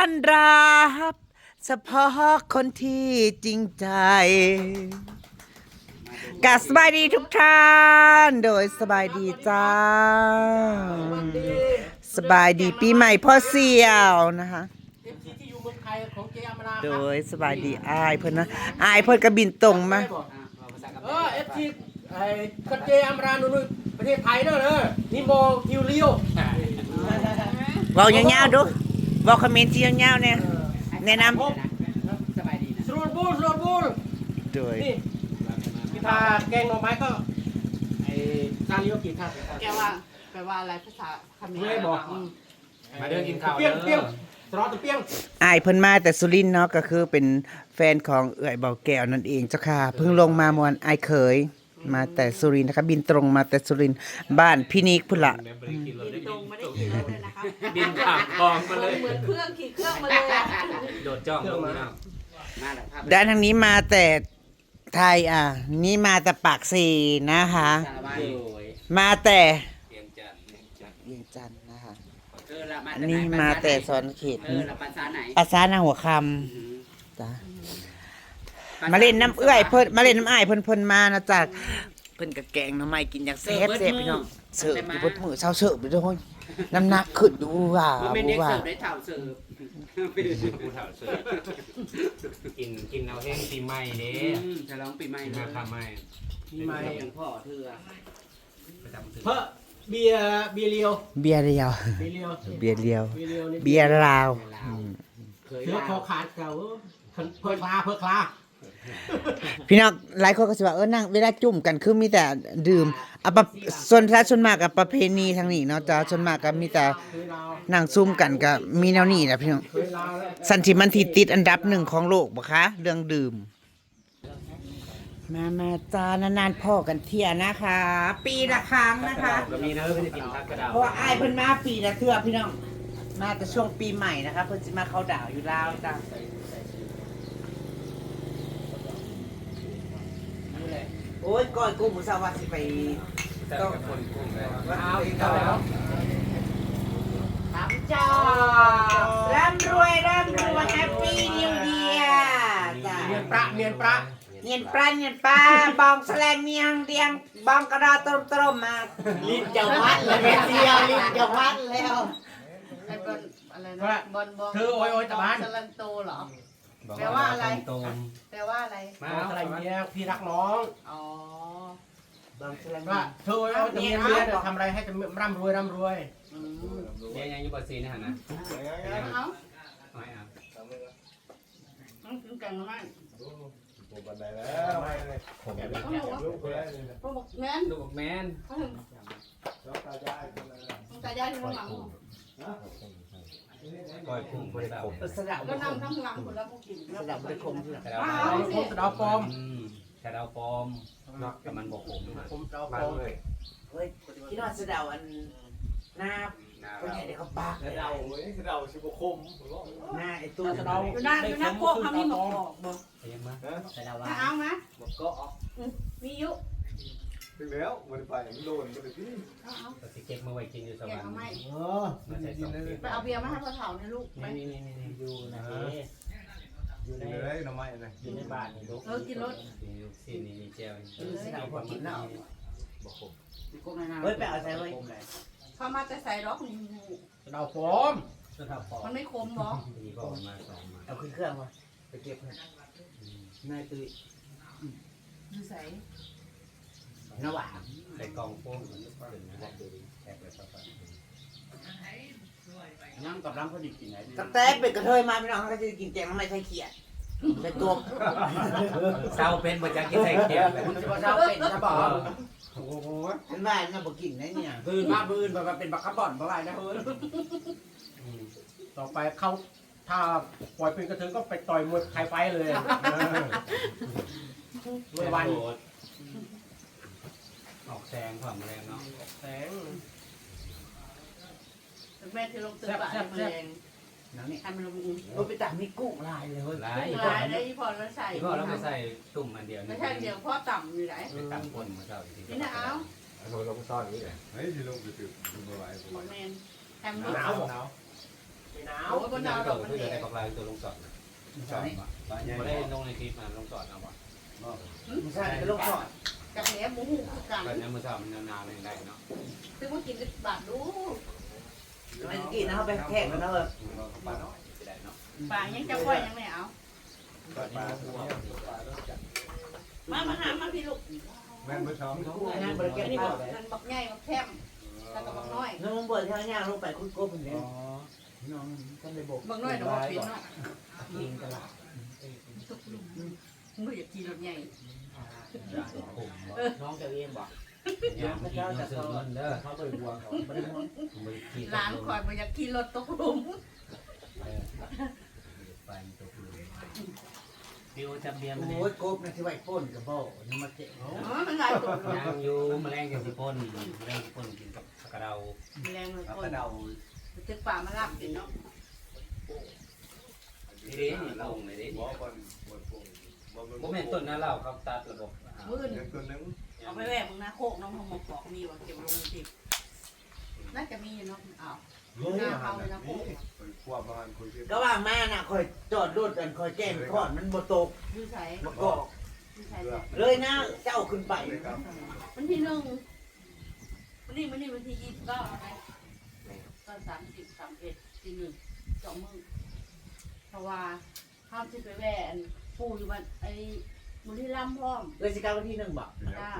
อนรับเฉพาะคนที่จริงใจกาสบายดีทุกท่าน โดยสบายดีจ้า สบายดีปีใหม่พ่อเสี่ยวนะคะเอฟซีที่อยู่เมืองไทยของเจอมราโดยสบายดีอายเพิ่นนะอายเพิ่นก็บินตรงมาเออเอฟซีไอ้กับเจอมรานู่นประเทศไทยเนอะเนอะนี่โมทิวเลียวเว้ายาวๆดู เว้าคอมเมนต์ที่ยาวๆเนี่ยแนะนผมสบายดีนะสโรดบูลสโรดบูลำโดยนี่กีตาร์แกงหน่อไม้ก็ไอ้ซาเลียวกีตาร์แกว่าแปลว่าอะไรภาษาเขมรไม่บอกอืมมาเดินกินข้าวเปี้ยงเปี้ยงสโรดเปี้ยงอายเพิ่นมาแต่สุรินทร์เนาะก็คือเป็นแฟนของเอื่อยเบาแก้วนั่นเองเจ้าค่ะ เพิ่งลงมามวนอายเขย มาแต่สุรินทร์นะคะ บินตรงมาแต่สุรินทร์บ้านพี่นิกพุ่นละบินตรงไม่ได้ขี่รถเลยนะคะบินผ่านกองมาเลยเหมือนเครื่องขี่เครื่องมาเลยอะโดดจ้องลงมามาแล้วครับด้านทางนี้มาแต่ไทยอะ นี่มาแต่ปากซีนะคะ สารวัตรโดยมาแต่เตรียมจันทร์จันทร์เวียงจันทร์นะคะ เออละมาอันนี้มาแต่สอนเขต เออละภาษาไหนภาษาหน้าหัวคำจ้ะ มาเล่นน้ำเอื้อยเพิ่นมาเล่นน้ำอ้ายเพิ่นเพิ่นมานะจากเพิ่นกะแกงหน้ำไม้กินอย่างแซ่บแซ่บพี่น้องเสิร์ฟอยู่บนมือเช้าเสิร์ฟไปด้วยน้ำหนักขึ้นดูว่ามันเป็นดูเด็กว่า เสิร์ฟได้เท่าเสิร์ฟผู้เฒ่าเสิร์ฟกินกินเอาแห้งปีใหม่เด้อืมฉลองปีใหม่มาคำใหม่มีไหมยังพ่อเธอประจำถือเพราะเบียร์เบียร์เลียวเบียร์เดียว เบียร์เลียวเบียร์เดียว เบียร์เลียวนี่เบียร์ลาวเคยเสือคอขาดเก่าเพื่อคลาเพื่อคลา พี่น้องหลายคนก็สิว่าเออนั่งเวลาจุ่มกันคือมีแต่ดื่มอะปะส่วนถ้าส่วนมากกับประเพณีทางนี้เนาะจ้าส่วนมากก็มีแต่เคยลาวนั่งซุ่มกันก็มีแนวนี้แหละพี่น้องเคยลาวแล้วสันติมันที่ติดอันดับหนึ่งของโลกบ่คะเรื่องดื่ม มามาจ้านานๆพ่อกันเที่ยนะคะ ปีละครั้งนะคะ ก็มีนะเพื่อนจะกินทักกระดาวเพราะว่าอายเพิ่นมาปีละเทื่อพี่น้องมาแต่ช่วงปีใหม่นะคะเพิ่นสิมาเขาดาวอยู่ลาวจ้า อ้ยก้อยกุ้งหมูสวัสดิ์สิไปต่กับคนกุ้งเลยเอาอีกแล้วถามจอร่ำรวยร่ำรวยแฮปปี้นิวเดียจ้าเมียนประเมียนประเนียนปลาเนียนปลาบองแสลงเมียงเดียงบองกระดาตรมตรมมาลิ้นจะวัดเลยเดียวลิ้นจะวัดแล้วไอ้บอลอะไรนะบอลบองเธอโอ้ยโอ้ยตะบ้านสลันโตเหรอ แปลว่าอะไร ตรงแปลว่าอะไรมามาอะไรเมียพี่รักน้องอ๋อบองแสลงว่าเธอโอ้ยโอ้ยจะมีเมียจะทำอะไรให้จะร่ำรวยร่ำรวยอืมเดี๋ยวยังอยู่ปัสซีนี่ฮะนะเอาไม่เอาต้องกินแกงหน่อไม้ผมบันไดแล้วไม่เลยต้องบอกว่าลูกคนแรกเลยนะต้องบอกแม่นลูกแมนเขาถึงน้องตายายคนนั้นนะต้องตายายที่ข้างหลัง ก้อยกุ้งบริษัทสะดาวก็นั่งข้างหลังคนละพวกกินสะดาวบริคมที่กระดาวเอาคมสะเดาวปลอมกระดาวปลอมแต่มันบอกผมคมสะเดาวปมาลอมเลยเฮ้ยที่นอนสะดาวอันหน้าคนใหญ่เดี๋ยวเขาปากเลยเราเว้ยเราชิบคมหน้าไอ้ตู้สะเดาวอยู่นั่นอยู่นั่นพวกเขามีหมกบอกบอกยังมาแต่ละถ้าว่าเอาไหมก็ออกมียุ ถึงแล้วมันไปมันโดนมันไปที่เอาเอาปฏิเก็บมาไว้กินอยู่สแกวรงรเอาค์ไหมเออมาใส่สองปีไปเอาเบียร์มาให้พ่อเฒ่าเนี่ยลูกไป นี่นี่นี่อยู่นะอยู่ในถึงเลยน้ำไม้เลยอยู่ในบ้านนี่ลูกเออกินรถมีลูกซีนมีเจลสะดาวพอกินเนาะบอกผมกุ้งในน้ำเฮ้ยไปเอาใส่ไว้เขามาแต่ใส่ร็อกนี่สะเดาวปลอมสุดท้ายพอมันไม่คมหรอมีก็มาสองมาเอาขึ้นเครื่องมาไปเก็บเงินนายตุ้ยดูใส่ ระหว่างใส่กองโป้งมันถึงนะดูดิแทบไปสักพักนั่งกับร้านพอดีกินไหนตั้งแต่เป็นกระเทยมาพี่น้องเขาจะกินแกงไม่ใช่เขียดใส่ตัวเศร้าเป็นมาจากกินใส่เกี๊ยวเลยคุณจะมาเช่าเป็นจะบอกโอ้โหฉันว่าน่าบอกกินนะเนี่ยบืนมาบืนแบบเป็นบักกะบ่อนเพราะว่านะเฮ้ยต่อไปเขาถ้าปล่อยเป็นกระเทยก็ไปต่อยมวยไทยไฟเลยเมื่อวัน ออกแซงความแรงเนาะ แสงแม่ที่ลงตึกบะแมลงน้ำนี่ทำมันลงอุ้งโอ้ไปตักมีกุ้งลายเลยเฮ้ยหลายลายได้พอแล้วใส่ที่พ่อเราไม่ใส่ตุ่มอันเดียวไม่ใช่เดี๋ยวพ่อต่ำอยู่ไหนไปตั้งคนมาเจ้าอีกทีนี่นะเอาเราลงซ่อนนี่แหละเฮ้ยที่ลงไปถึงดูมาไว้หมดแมนแฮมหลูกนาวหนาวโไม่หนาวเอาบนดาวตัวเรามันคือแดได้งกับลายตัวลงสอดนะสอดมาบ้านใหญ่ไม่ได้ลงในคลิปมาลงสอดเอาวะไม่ใช่เป็นโรคสอด กับแหนมหมูหูคือกันแบบนี้มือสาวมันนานๆเลยได้เนาะซึ่งว่ากินบาทดูไม่กินนะเขาไปแข่งกันนะเออปลาน้อยได้เนาะป่ายังจะปล่อยยังไม่เอาปลาปลาตัวปลาต้องจับมามาหามาพี่ลูกแม่นเมื่อเช้าเขาอันนั้นบริอัเก็นตนี้บข้าอวกเลยมันบอกใหญ่บอกแคมแล้วก็บอกน้อยน้องเบิร์ดเท่านี้ลงไปคุณโก้เป็นไงน้องก็เลยบอกบอกน้อยเนาะบอกเป็นเนาะกินตลาด มึงอยากกินรถใหญ่น้องจะเรียนบอกยามกินเงินซื้อเงินเด้อเขาไปบวงเขาไม่ได้มองมือขี่ร้านคอยบอกอยากกินรถตกหลุมไปตัวคือฟิวจับเบียร์มันโอ้ยโก้นะที่ไหวพ่นกับบ่นี่มาเจ๊อ๋อมันหลายตัวยังอยู่แมลงกับสิพ่นแมลงสิพ่นกินกับกระเดาแรงมันเขาคนกระเดาตึกป่ามาลับกินเนาะดีดีนี่ลงเลยดิบ่ บอลบอลปุ่งบอลบ่แม่นต้นนั้นเราเขาตัดระบบมื่นเงินตัวนึงเอาไปแหวกมึงนะโคกน้องหมกบอกมีว่าเก็บลงติน่าจะมีเนาะอ้าวนี่มาหันนี่ไปควบมาหันคุยกันก็ว่างมาน่ะคอยจอดรถกันคอยแจ้งขอนมันบ่ตกดูใส่บ่กอกดูใส่เลยนะเจ้าขึ้นไปเลยครับวันที่หนึ่งวันนี้วันนี้วันที่ยี่สิบเก้าอะไรตอนสามสิบสามเอ็ดสี่หนึ่งสองมือเพราะว่าห้ามที่ไปแหวน ปูอยู่บ้านไอ้มุที่ลำพร้อมเลยสิกาวันที่หนึ่งบอกจ้า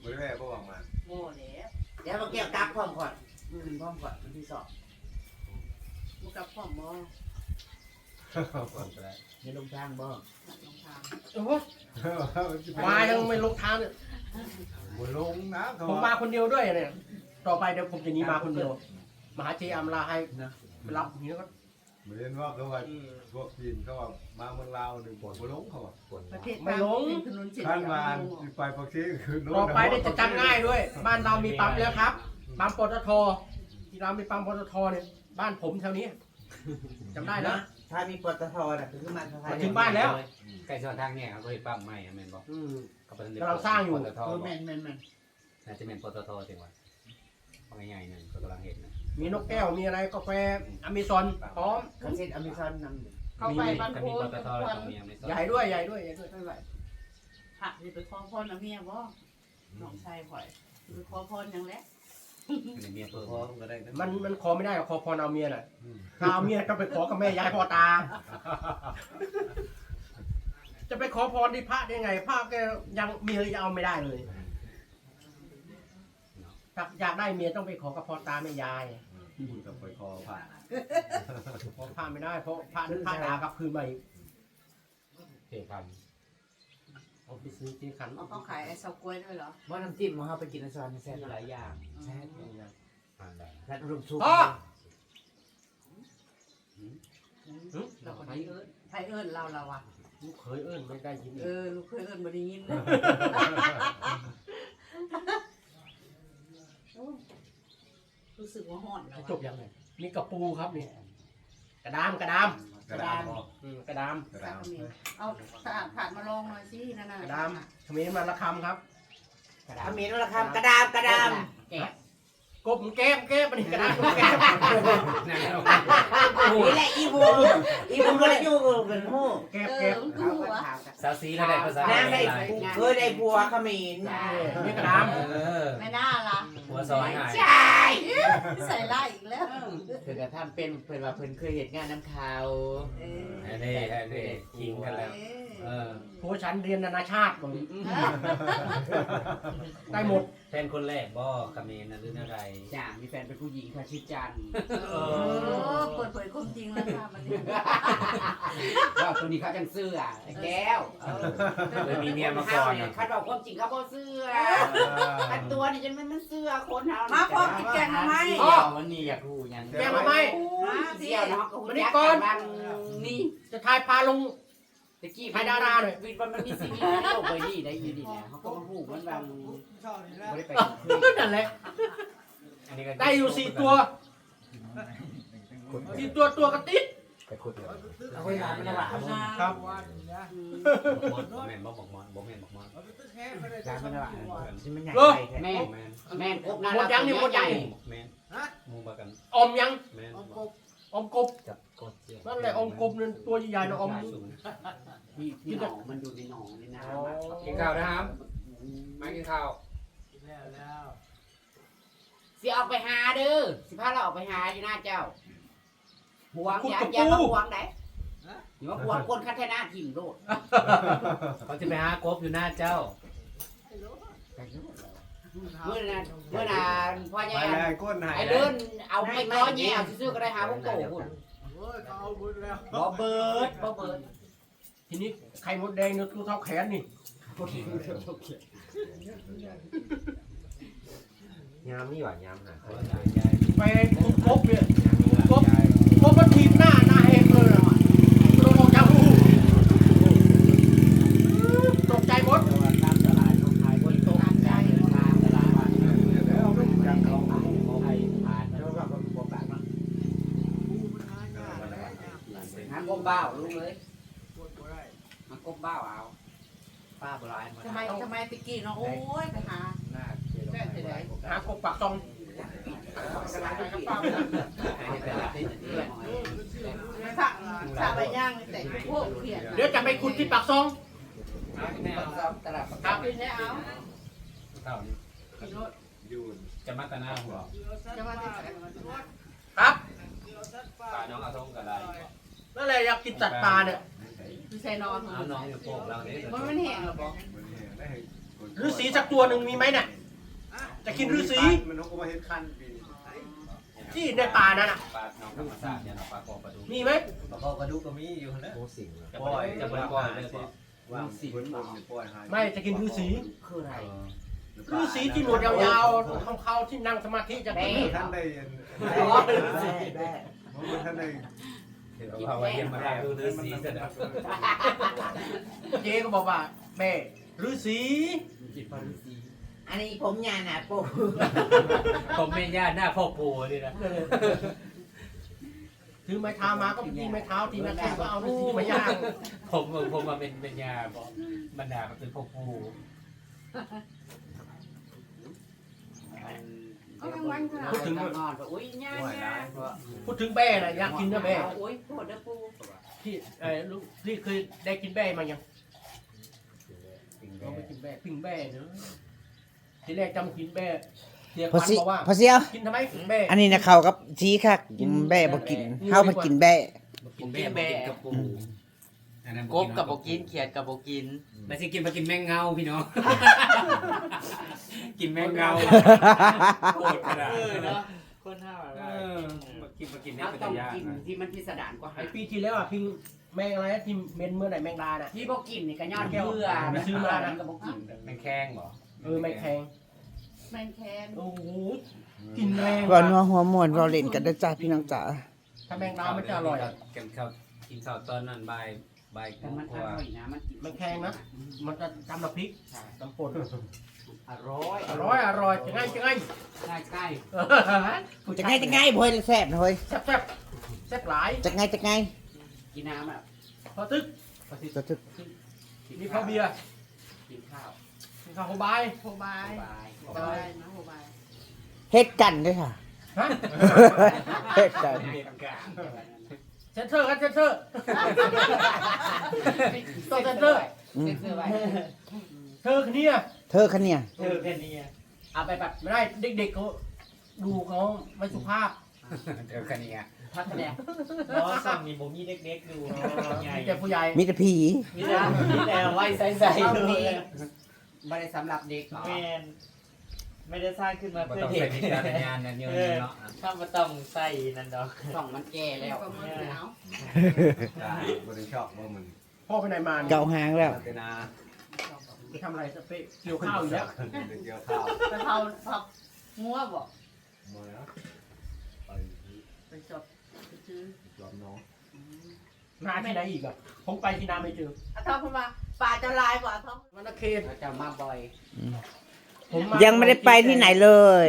ไม่ได้แม่ก็วางมาโม่แล้วเดี๋ยวมาเกี่ยวกับพร้อมก่อนอืมพร้อมก่อนวันที่สองมุกับพร้อมบ่ก่อนก็ได้ในลงทางบ่หลังรองเท้าโอ้ยมายังไม่ลงทางเนี่ยบนลงน้ำเขาผมมาคนเดียวด้วยเนี่ย ต่อไปเดี๋ยวผมจะหนีมาคนเดียว มาหาเจอัมลาให้ไปรับอย่างนี้ก็ เหมือนว่าเขาว่าพวกจีนเขาว่ามาเมืองลาวหนึ่งปวดบนลงเขาว่าประเทศถนนเจ็ดท่านมาไปปักชีคือต่อไปได้จะจำง่ายด้วย บ้านเรามีปั๊มแล้วครับปั๊มปตทที่เรามีปั๊มปตทเนี่ยบ้านผมแถวนี้จำได้นะ ถ้ามีปตทน่ะคือมันสะพานมาถึงบ้านแล้วใกล้ช่องทางเนี่ยเขาเคยปั๊มใหม่แม่นบ่อืมเขาเป็นกำลังสร้างอยู่ปตทเออแม่นแม่นแม่นน่าจะเป็นปตทจริงวะเอาง่ายๆนั่นเขากำลังเห็นนะ มีนกแก้วมีอะไรกาแฟอเมซอนพร้อมคอนเซ็ปต์อเมซอนนำเข้าไปบ้านก็โพมีปนตทุทกแล้ววันก็มีอเมซอนใหญ่ด้วยใหญ่ด้วยใหญ่ด้วยไปไหวผักจะไปขอพรนะเมียบ่น้องชายข่อยไปขอพรยังแล้วในเมียเพิ่มพอก็ได้นะมันมันขอไม่ได้หรอกขอพรเอาเมียน่ะถ้าเอาเมียก็ไปขอกับแม่ยายพ่อตา จะไปขอพรที่พระได้ไงพระแกยังเมียยังเอาไม่ได้เลยถ้าอยากได้เมียต้องไปขอกับพ่อตาแม่ยาย คุณกับไปคอผ่าขอพระไม่ได้ เพราะพระนั้นพระด่ากลับคืนมาอีกเทพันเอาไปซื้อที่ขันเอาเขาขายไอ้เสากล้วยด้วยเหรอว่าน้ำจิ้มของเราไปกินอเมซอนแซ่บหลายอย่างแซ่บผ่านได้และรวมซุปพ่อเราคนนี้เอิญไทยเอิญเราเราอะลูกเคยเอิ้นไม่ได้ยินเออลูกเคยเอิญบ่ได้ยิน รู้สึกว่าห่อนแล้วจบยังไงนี่กระปูครับนี่กระดามกระดามกระดาษบอกอืมกระดามกระสาดาษขมิ้นเอาสะอาดผ่านมาลองหน่อยสินั่นน่ะกระดามทำไมมาละคำครับขมิ้นละคำกระดามกระดาม แกะ กบแก้มแก้มมันนี่กระดามกบแก้มนี่แหละอีบูอีบูก็เลยอยู่เป็นหู้แก้มเอแก้อมมันกูอะสาวสีแล้วได้ภาษานางได้เคยได้บัวขมิ้นนี่กระดานเออไม่น่าล่ะหัวซอยหายใช่ใส่ไล่อีกแล้ว เพิ่นก็ทำเป็นเพิ่นว่าเพิ่นเคยเห็นงานน้ำขาวเอออันนี้อันนี้คิงกันแล้ว เออผัวฉันเรียนนานาชาติก่อนได้หมด แฟนคนแรกบ่คาเมนนะหรืออะไรจ้ามีแฟนเป็นผู้หญิงค่ะชื่อจันเออเปิดเผยความจริงแล้วค่ะมันนี่ว่าตัวนี้เขาจังเสื้อไอ้แก้วเลยมีเมียมาก่อนคัดบอกความจริงเขาบ่เสื้อคัดตัวนี่จะมันมันเสื้อคนเฮามาพร้อมกินแกงมาไหมเสี่ยวมันนี่อยากรู้หยังแกมาไหมเสี่ยวเนาะก็มานี่ก่อนนี่จะทายพาลงตะกี้ให้ดาราหน่อยวิทย์ว่ามันมีซีรีส์โลกใบนี้ได้อยู่ดีเนี่ยเขาก็มาฮู้มันบางบ่ได้ไปนั่นแหละอันนี้ก็ได้อยู่สี่ตัวสี่ตัวตัวกระติดไปขุดเลยเอาไว้ร้านมันน่ะหลาบ่ครับบอกแม่นบ่บอกมอนบอกแม่นบอกมอนร้านมันน่ะหลาที่มันใหญ่เออไปแท้แม่นแม่นแม่นกบนั่นหมดยังนี่หมดยังแม่น มูบากันอมยังแม่นออมกบจับกดเสียงนั่นแหละอมกบนั่นตัวใหญ่ๆนะอมที่ที่หนองมันอยู่ในหนองในน้ำอะกินข้าวนะครับมากินข้าวสิออกไปหาเด้อสิพาเราออกไปหาอยู่หน้าเจ้าหวงอย่าอย่ามาหวงไหนอย่ามาหวงคนคันแทนาถิ่มโลดเขาจะไปหากบอยู่หน้าเจ้า เมื่อนั้นเมื่อนั้นพ่อไปแย่เลยก้นหายไอ้เดินเอาไม่ก้อนแย่ซื้อๆก็ได้หาพวกโตพุ่นโอ้ยเขาเอาบุญแล้วบ่เบิดบ่เบิดทีนี้ไข่มดแดงเนี่ยตัวเท่าแขนนี่ยามนี่หว่ายามหาไปคุกบเนี่ยกบกบมันทีบหน้าหน้าแหกเลยอะตัวออกจากหูตกใจหมด ตามตลาดเขาขายบริโภคใจตามตลาด แล้วจังเขา ไทยผ่านแล้วก็บ่ปากมา น้ำกบบ้าวลุงเลยมันกบบ้าวเอาป้าโบราณมาทำไมทำไมตะกี้เนาะโอ้ยไปหาหน้าเจริญไปไหนหากบปากซองสลายไปกับป้าไปละติดเรื่องสะสะใบย่างแต่พวกเขียนเดี๋ยวจะไปขุดที่ปากซองตลาดครับกินได้เอาข้าวนี่กินรถอยู่จะมาตะหน้าหัวจะมาติดครับปลาน้องเอาทงก็ได้นั่น แหละอยากกินสัตว์ป่าเนี่ยคือใส่นอนเอาน้องอยู่โป่งเราเนี่ยมันไม่แห้งหรอบอกฤาษีสักตัวหนึ่งมีไหมเนี่ยจะกินฤาษีมันเขาก็มาเห็นคันปีที่ในป่านั่นน่ะปลาน้องธรรมชาติเนี่ยเนาะปลาคอปลาดูมีไหมปลาคอกระดูกก็มีอยู่นะโอ้สิงจะปล่อยจะปล่อยเลยบ่ว่าสิบนบนปล่อยหายไม่จะกินฤาษีคืออะไรฤาษีที่หนวดยาวๆเขาๆที่นั่งสมาธิจะกินท่านได้แม่ท่านได้ เดี๋ยวเอาไว้เยี่ยมมาได้ดูฤาษีเสร็จแล้วเจ๊ก็บอกว่า แม่ฤาษีอันนี้ผมยานะปู่ผมไม่ญาติหน้าพ่อปู่นี่นะถือไม้เท้ามาก็ยิงไม้เท้าทีนั้นแค่ก็เอาฤาษีมาย่างผมผมมาเป็นเป็นยาบอกบรรดาเป็นพ่อปู่ ก็ยังวันค่ะพูดถึงนอนอุ้ยย่าย่าพูดถึงแบ่น่ะอยากกินนะแบ่โอ้ยปวดนะปู่ที่เออลูกนี่เคยได้กินแบ่มายังเราไปกินแบ่ปิ้งแบ่เนอะทีแรกจำกินแบ่เสียพอขวัญสิบอกว่าพอเสียวกินทำไมกินแบ่อันนี้นะเขากับชี้ค่ะแบ่บ่กินเฮามากินแบ่กินแม่แม่กับปู่ กบกับโบกินเขียดกับโบกิน ไม่ใช่กินมากินแมงเงาพี่น้อง กินแมงเงาโคตรขนาดเนาะคนห้าเออมากินมากินเนี่เรายเป็นต้องยากกินนะที่มันพิสดารกว่าไอปีที่แล้วอะพิงแมงอะไรนะที่เมนเมื่อไหร่แมงดาน่ะ ที่โบกินนี่ก็ยอดเบื่อกับโบกินแมงแข้งเหรอเออแมงแข็งแมงแคนโอ้โหกินแรงว่านัวหัวม่วนเราเล่นกันเด้อจ้าพี่น้องจ๋าถ้าแมงดามันจะอร่อยกินข้าวกินข้าวตอนนั้นบ่าย บ่ายแต่มันกอว่า ร่อยนะมันแมงแข็งนะ มันจะทำน้ำพริกน้ำป่นอร่อยอร่อยอร่อยจะไงจะไงใช่ใช่จะไงจะไงบ่ให้แซ่บนะเฮ้ยแซ่บแซ่บแซ่บหลายจะไงจะไงกินน้ำอะพอตึกจะทึกนี่พอเบียร์กินข้าวกินข้าวโคบายโคบายบายโคบายนะโคบายเฮ็ดกันเด้อค่ะฮะเฮ็ดกัน เซนเซอร์กันเซนเซอร์ต้องเซนเซอร์อืมเสื้อไว้เธอคนเนี้ยเธอคะเนี่ยเออแค่นี้เอาไปแบบไม่ได้เด็กๆเขาดูเขาไม่สุภาพเออแค่นี้อะพักคะแนนเพราะสั่งมีบ่มีเด็กๆดูใหญ่มีแต่ผู้ใหญ่มีแต่ผีมีแต่มีแต่ไว้ใส่เอาๆเด็เลยกไม่ได้สำหรับเด็กหรอแมน ไม่ได้สร้างขึ้นมามันเพื่อต้องเด็ใส่กวิจารณญาณนะเนี่ยเนาะถ้ามาต้องใส่นั่นดอกช่องมันแก่แล้วก็มือหนาวบริชอบว่ามันพ่อไปไหนมาเนี่ยเกาหางแล้ว พัฒนาไปทำอะไรสเปะเกี่ยวข้าวอยู่แล้วเกี่ยวข้าวไปเผาผักงัวบอกมาแล้วไปไปจบไปซื้อรอบน้องนาที่ไหนอีกอะผมไปที่นาไม่เจอเอาทองเข้ามาป่าจะลายกว่าทองมันนาเคน เราจะมาบ่อย ผมยังไม่ได้ไปที่ไหนเลย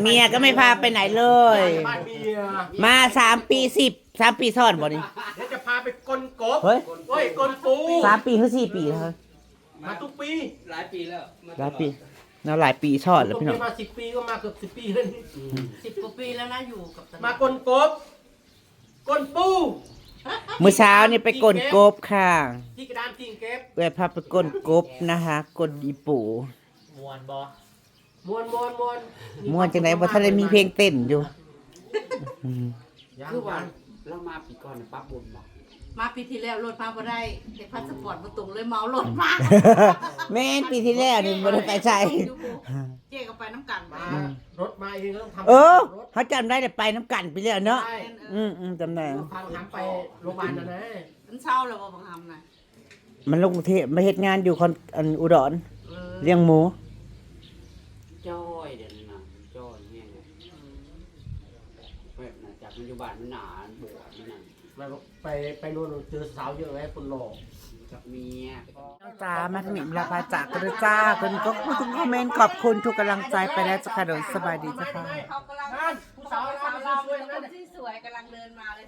เมียก็ไม่พาไปไหนเลย บ้านเมียมาสามปีสิบสามปีซ้อนบ่นี่ เดี๋ยวจะพาไปกลกบเฮ้ย เฮ้ยกลปูสามปีหรือสี่ปีแล้วครับมาทุกปีหลายปีแล้วหลายปีแล้วหลายปีซ้อนแล้วผมพี่น้อง มาสิบปีก็มาเกือบสิบปีแล้วนี่สิบกว่าปีแล้วนะอยู่กับตมากลกบก้นปูมื้อเช้านี่ไปกลนกบค่ะที่กระดานกิ่งเก็บเอื้อยพาไปกลนกบนะคะกลนอีปู มวนบอมวนมวนมวนม่วนจังไดบ่ทันได้มีเพลงเต้นอยู่อืมยังคือว่ายังเรามาปีก่อนน่ะปั๊บบุญบอกมาปีที่แล้วรถพาบ่ได้เด็กพาสปอร์ตมาตรงเลยเมารถมาแม่นปีที่แล้วนี่บ่ได้ไปใส่เจ๊ก็ไปน้ำกันมารถมาเองก็ต้องทำเออรถเขาจำได้แต่ไปน้ำกันไปแล้วเนาะใช่อืมอืมจำได้พาหามไปโรงพยาบาลนะนะมันเช่าแล้วบ่บางคำน่ะมันลงกรุงเทพมาเฮ็ดงานอยู่คอนอันอุดรเออเลี้ยงหมู จ้อยเดี๋ยวนี้นะจ้อยเนี่ยเลยแบบน่ะจากมัน อยู่บ้านมันหนาบวชมันนั่นไปไปไปโน่นเจอสาวเยอะไงคนหล่อกับเมียน้องจ้ามาทางนี้เวลาพาจากกันเลยจ้าคนก็พูดทุกคอมเมนต์ขอบคุณทุกกำลังใจไปแล้วจ้าค่ะโดยสบายดีจ้าค่ะเขากำลังนั่นผู้สาวเราเราสวยๆเป็นนั่คนนที่สวยกำลังเดินมาเลย